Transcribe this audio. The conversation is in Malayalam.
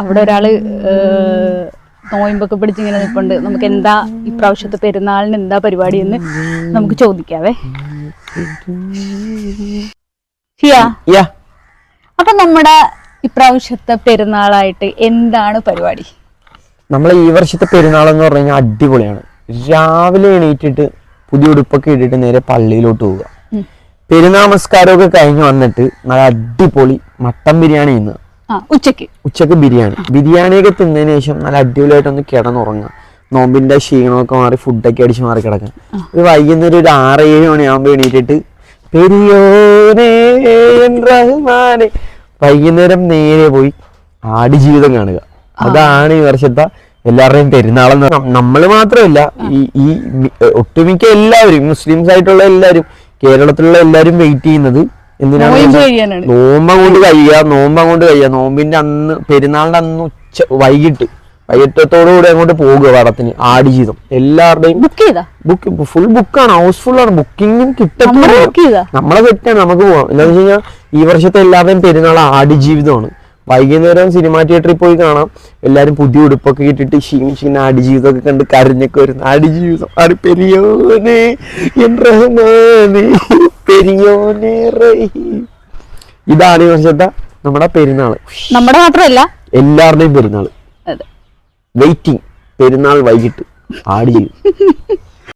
അവിടെ ഒരാൾ നോയമ്പൊക്കെ പിടിച്ച് ഇങ്ങനെ നിൽപ്പുണ്ട് നമുക്ക് എന്താ ഇപ്രാവശ്യത്തെ പെരുന്നാളിന് എന്താ പരിപാടി എന്ന് നമുക്ക് ചോദിക്കാവേ. ഷിയ അപ്പൊ നമ്മുടെ ഇപ്രാവശ്യത്തെ പെരുന്നാളായിട്ട് എന്താണ് പരിപാടി? നമ്മളെ ഈ വർഷത്തെ പെരുന്നാൾ എന്ന് പറഞ്ഞു കഴിഞ്ഞാൽ അടിപൊളിയാണ്. രാവിലെ എണീറ്റിട്ട് പുതിയ ഉടുപ്പൊക്കെ ഇട്ടിട്ട് നേരെ പള്ളിയിലോട്ട് പോവുക. പെരുന്നാമസ്കാരമൊക്കെ പെരുന്നാൾ നമസ്കാരമൊക്കെ കഴിഞ്ഞ് വന്നിട്ട് നല്ല അടിപൊളി മട്ടൻ ബിരിയാണി ആ ഉച്ചയ്ക്ക് ഉച്ചയ്ക്ക് ബിരിയാണി. ബിരിയാണിയൊക്കെ തിന്നതിന് ശേഷം നല്ല അടിപൊളിയായിട്ട് ഒന്ന് കിടന്നുറങ്ങുക നോമ്പിന്റെ ക്ഷീണമൊക്കെ മാറി ഫുഡൊക്കെ അടിച്ച് മാറി കിടക്കാം. ഒരു വൈകുന്നേരം ഒരു ആറ് ഏഴ് മണിയാകുമ്പോൾ എണീറ്റിട്ട് പെരിയോനേ വൈകുന്നേരം നേരെ പോയി ആടി ജീവിതം കാണുക അതാണ് ഈ വർഷത്തെ എല്ലാവരുടെയും പെരുന്നാളെന്ന് നമ്മൾ മാത്രമല്ല ഈ ഈ ഒട്ടുമിക്ക എല്ലാവരും മുസ്ലിംസ് ആയിട്ടുള്ള എല്ലാവരും കേരളത്തിലുള്ള എല്ലാവരും വെയിറ്റ് ചെയ്യുന്നത് എന്തിനാണ് നോമ്പ? കൊണ്ട് കഴിയുക നോമ്പ കൊണ്ട് കഴിയുക നോമ്പിന്റെ അന്ന് പെരുന്നാളിന്റെ അന്ന് ഉച്ച വൈകിട്ട്. വൈകിട്ടത്തോടു കൂടി അങ്ങോട്ട് പോകുക വടത്തിന് ആടുജീവിതം എല്ലാവരുടെയും ബുക്ക് ചെയ്താ? ബുക്ക് ഫുൾ ബുക്കാണ് ഹൗസ്ഫുൾ ആണ്. ബുക്കിങ്ങും നമ്മൾ കിട്ടത്തില്ല നമ്മളെ സെറ്റാണ് നമുക്ക് പോവാം. എന്താണെന്ന് വെച്ച് കഴിഞ്ഞാൽ ഈ വർഷത്തെ എല്ലാവരുടെയും പെരുന്നാൾ ആടി ജീവിതമാണ്. വൈകുന്നേരം സിനിമാ തിയേറ്ററിൽ പോയി കാണാം. എല്ലാരും പുതിയ ഉടുപ്പൊക്കെ ഇട്ടിട്ട് ക്ഷീണിച്ചിങ്ങനെ ആടുജീവിതമൊക്കെ കണ്ട് കരഞ്ഞൊക്കെ വരുന്ന അടി ജീവിതം. പെരിയോനെ എൻ റഹ്മാനെ. ഇതാണ് ഈ വർഷത്തെ നമ്മുടെ പെരുന്നാൾ നമ്മുടെ മാത്രമല്ല. എല്ലാവരുടെയും പെരുന്നാൾ വെയിറ്റിംഗ് പെരുന്നാൾ വൈകിട്ട്. ആടുജീവിതം